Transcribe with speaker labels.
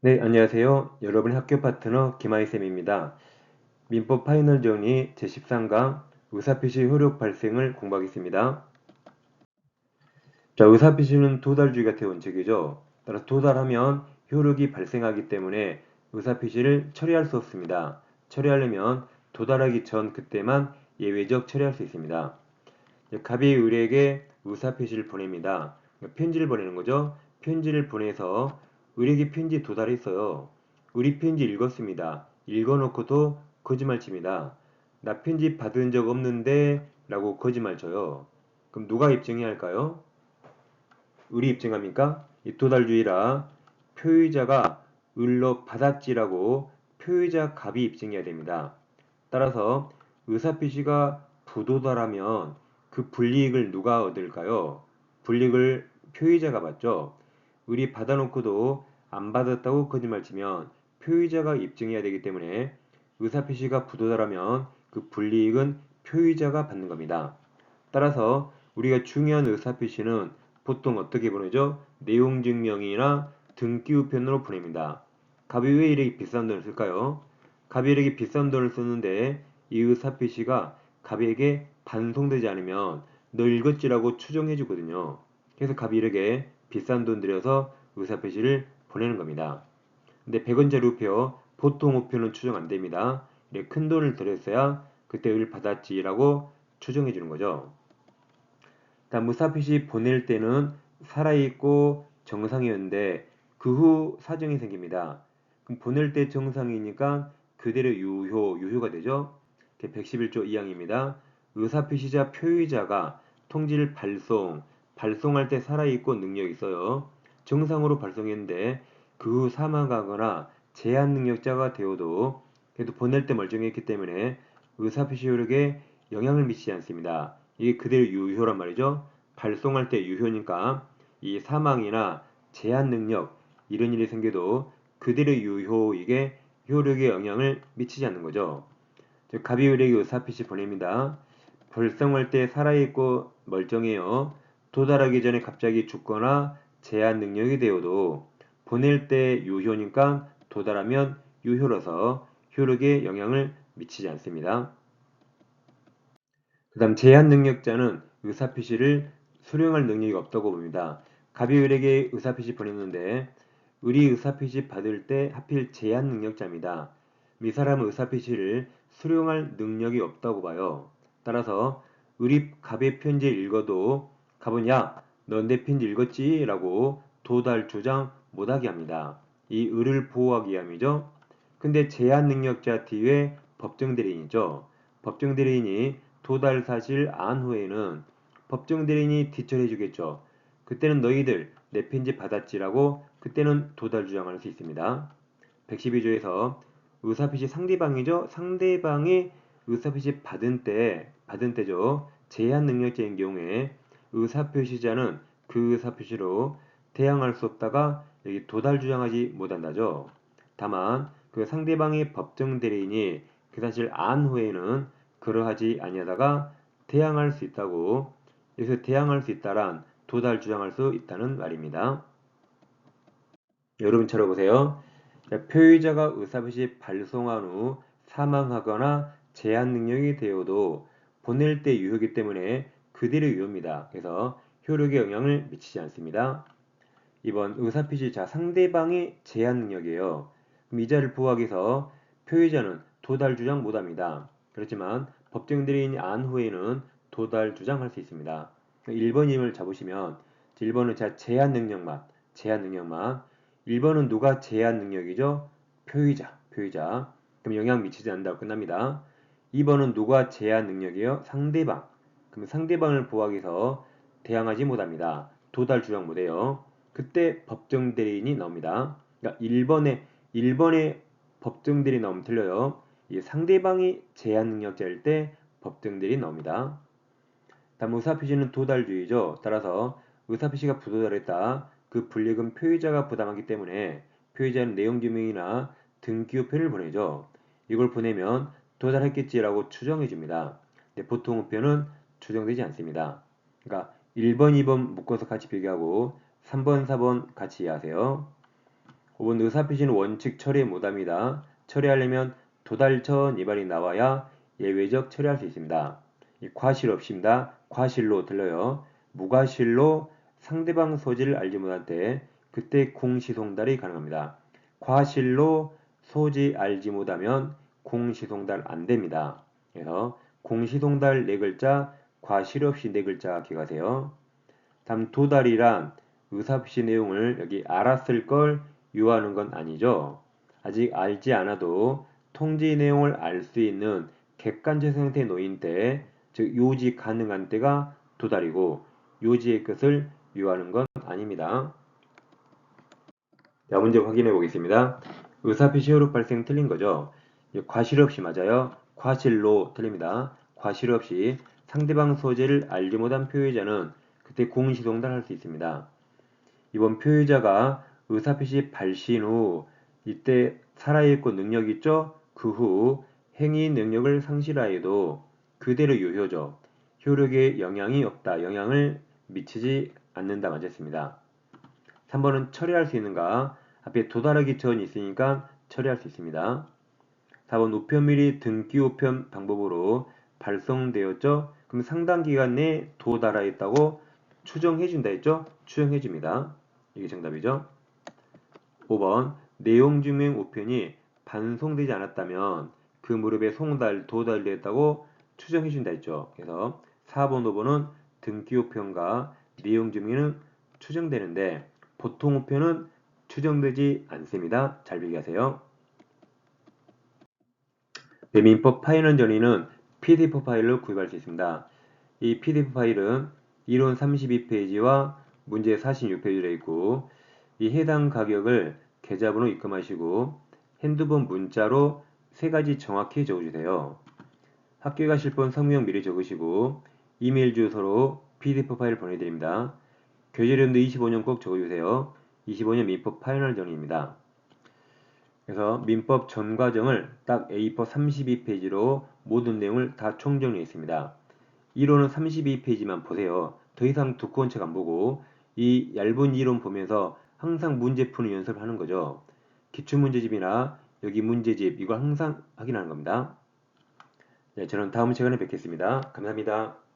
Speaker 1: 네, 안녕하세요. 여러분의 학교 파트너 김하이쌤입니다. 민법 파이널 정리 제13강 의사표시 효력 발생을 공부하겠습니다. 자, 의사표시는 도달주의가 대원칙이죠. 따라서 도달하면 효력이 발생하기 때문에 의사표시를 처리할 수 없습니다. 처리하려면 도달하기 전 그때만 예외적 처리할 수 있습니다. 갑이 의뢰에게 의사표시를 보냅니다. 편지를 보내는 거죠. 편지를 보내서 의뢰기 편지 도달했어요. 우리 편지 읽었습니다. 읽어놓고도 거짓말 칩니다. 나 편지 받은 적 없는데 라고 거짓말 쳐요. 그럼 누가 입증해야 할까요? 의리 입증합니까? 이 도달주의라 표의자가 을로 받았지라고 표의자 갑이 입증해야 됩니다. 따라서 의사표시가 부도달하면 그 불이익을 누가 얻을까요? 불이익을 표의자가 받죠. 의리 받아놓고도 안 받았다고 거짓말 치면 표의자가 입증해야 되기 때문에 의사표시가 부도달하면 그 불이익은 표의자가 받는 겁니다. 따라서 우리가 중요한 의사표시는 보통 어떻게 보내죠? 내용증명이나 등기우편으로 보냅니다. 갑이 왜 이렇게 비싼 돈을 쓸까요? 갑이 이렇게 비싼 돈을 쓰는데 이 의사표시가 갑에게 반송되지 않으면 너 읽었지라고 추정해 주거든요. 그래서 갑이 이렇게 비싼 돈 들여서 의사표시를 보내는 겁니다. 근데 100원짜리 우표, 보통 우표는 추정 안 됩니다. 이렇게 큰 돈을 들였어야 그때 을 받았지라고 추정해 주는 거죠. 다음 무사표시 보낼 때는 살아있고 정상이었는데 그 후 사정이 생깁니다. 그럼 보낼 때 정상이니까 그대로 유효, 유효가 되죠. 111조 2항입니다. 의사표시자 표의자가 통지를 발송, 발송할 때 살아있고 능력이 있어요. 정상으로 발송했는데 그 후 사망하거나 제한 능력자가 되어도 그래도 보낼 때 멀쩡했기 때문에 의사표시 효력에 영향을 미치지 않습니다. 이게 그대로 유효란 말이죠. 발송할 때 유효니까 이 사망이나 제한 능력 이런 일이 생겨도 그대로 유효 이게 효력에 영향을 미치지 않는 거죠. 즉 의뢰기 의사표시 보냅니다. 발송할 때 살아있고 멀쩡해요. 도달하기 전에 갑자기 죽거나 제한 능력이 되어도 보낼 때 유효니까 도달하면 유효로서 효력에 영향을 미치지 않습니다. 그 다음 제한 능력자는 의사표시를 수령할 능력이 없다고 봅니다. 갑이 을에게 의사표시 보냈는데 을이 의사표시 받을 때 하필 제한 능력자입니다. 이 사람은 의사표시를 수령할 능력이 없다고 봐요. 따라서 을이 갑의 편지를 읽어도 갑은 야, 넌 내 편지 읽었지? 라고 도달 주장 못하게 합니다. 이 을을 보호하기 위함이죠. 근데 제한 능력자 뒤에 법정 대리인이죠. 법정 대리인이 도달 사실 안 후에는 법정 대리인이 뒤처리해 주겠죠. 그때는 너희들 내 편지 받았지라고 그때는 도달 주장할 수 있습니다. 112조에서 의사표시 상대방이죠. 상대방이 의사표시 받은 때 받은 때죠. 제한 능력자인 경우에 의사표시자는 그 의사표시로 대항할 수 없다가 여기 도달 주장하지 못한다죠. 다만 그 상대방의 법정 대리인이 그 사실 안 후에는 그러하지 아니하다가 대항할 수 있다고 여기서 대항할 수 있다란 도달 주장할 수 있다는 말입니다. 여러분 찾아보세요. 표의자가 의사표시 발송한 후 사망하거나 제한 능력이 되어도 보낼 때 유효이기 때문에 그대로 유효입니다. 그래서 효력에 영향을 미치지 않습니다. 이번 의사표시 자 상대방의 제한 능력이에요. 그럼 이자를 부하기 위해서 표의자는 도달 주장 못합니다. 그렇지만 법정 대리인이 안 후에는 도달 주장할 수 있습니다. 1번임을 잡으시면 1번은 자 제한 능력만 제한 능력만 1번은 누가 제한 능력이죠? 표의자 표의자 그럼 영향 미치지 않는다고 끝납니다. 2번은 누가 제한 능력이에요? 상대방 그럼 상대방을 보호하기 위해서 대항하지 못합니다. 도달 주장 못해요. 그때 법정 대리인이 나옵니다. 그러니까 1번에 1번에 법정 대리인 나오면 틀려요. 이 상대방이 제한 능력자일 때 법정 대리인 나옵니다. 다음 의사표시는 도달주의죠. 따라서 의사표시가 부도달했다. 그 불이익은 표의자가 부담하기 때문에 표의자는 내용증명이나 등기우표를 보내죠. 이걸 보내면 도달했겠지라고 추정해 줍니다. 보통 우표는 추정되지 않습니다. 그러니까 1번, 2번 묶어서 같이 비교하고 3번, 4번 같이 이해하세요. 5번 의사표시는 원칙 처리 못합니다. 처리하려면 도달천 이발이 나와야 예외적 처리할 수 있습니다. 이 과실 없습니다. 과실로 들려요. 무과실로 상대방 소지를 알지 못할 때 그때 공시송달이 가능합니다. 과실로 소지 알지 못하면 공시송달 안 됩니다. 그래서 공시송달 네 글자, 과실 없이 네 글자 기억하세요. 다음 도달이란 의사표시 내용을 여기 알았을 걸 요하는 건 아니죠. 아직 알지 않아도 통지 내용을 알 수 있는 객관적 형태에 놓인 때, 즉 요지 가능한 때가 도달이고 요지의 것을 요하는 건 아닙니다. 자, 문제 확인해 보겠습니다. 의사표시 효력 발생 틀린 거죠. 과실 없이 맞아요. 과실로 틀립니다. 과실 없이 상대방 소재를 알지 못한 표의자는 그때 공시동달 할 수 있습니다. 이번 표의자가 의사표시 발신 후 이때 살아있고 능력 있죠? 그 후 행위 능력을 상실하여도 그대로 유효죠. 효력에 영향이 없다. 영향을 미치지 않는다. 맞았습니다. 3번은 처리할 수 있는가? 앞에 도달하기 전 있으니까 처리할 수 있습니다. 4번 우편밀이 등기 우편 방법으로 발송되었죠? 그럼 상당 기간 내에 도달하 있다고 추정해준다 했죠? 추정해줍니다. 이게 정답이죠? 5번 내용 증명 우편이 반송되지 않았다면 그 무렵에 송달, 도달되었다고 추정해준다 했죠. 그래서 4번, 5번은 등기 우편과 내용 증명은 추정되는데 보통 우편은 추정되지 않습니다. 잘 비교하세요. 네, 민법 파일은 전이는 PDF 파일로 구입할 수 있습니다. 이 PDF 파일은 이론 32페이지와 문제 46페이지로 있고 이 해당 가격을 계좌번호 입금하시고 핸드폰 문자로 세 가지 정확히 적어주세요. 학교 가실 분 성명 미리 적으시고 이메일 주소로 PDF 파일 보내드립니다. 교재연도 25년 꼭 적어주세요. 25년 민법 파이널 정리입니다. 그래서 민법 전 과정을 딱 A4 32페이지로 모든 내용을 다 총정리했습니다. 이론은 32페이지만 보세요. 더 이상 두꺼운 책 안 보고 이 얇은 이론 보면서 항상 문제 푸는 연습을 하는 거죠. 기출문제집이나 여기 문제집 이걸 항상 확인하는 겁니다. 네, 저는 다음 시간에 뵙겠습니다. 감사합니다.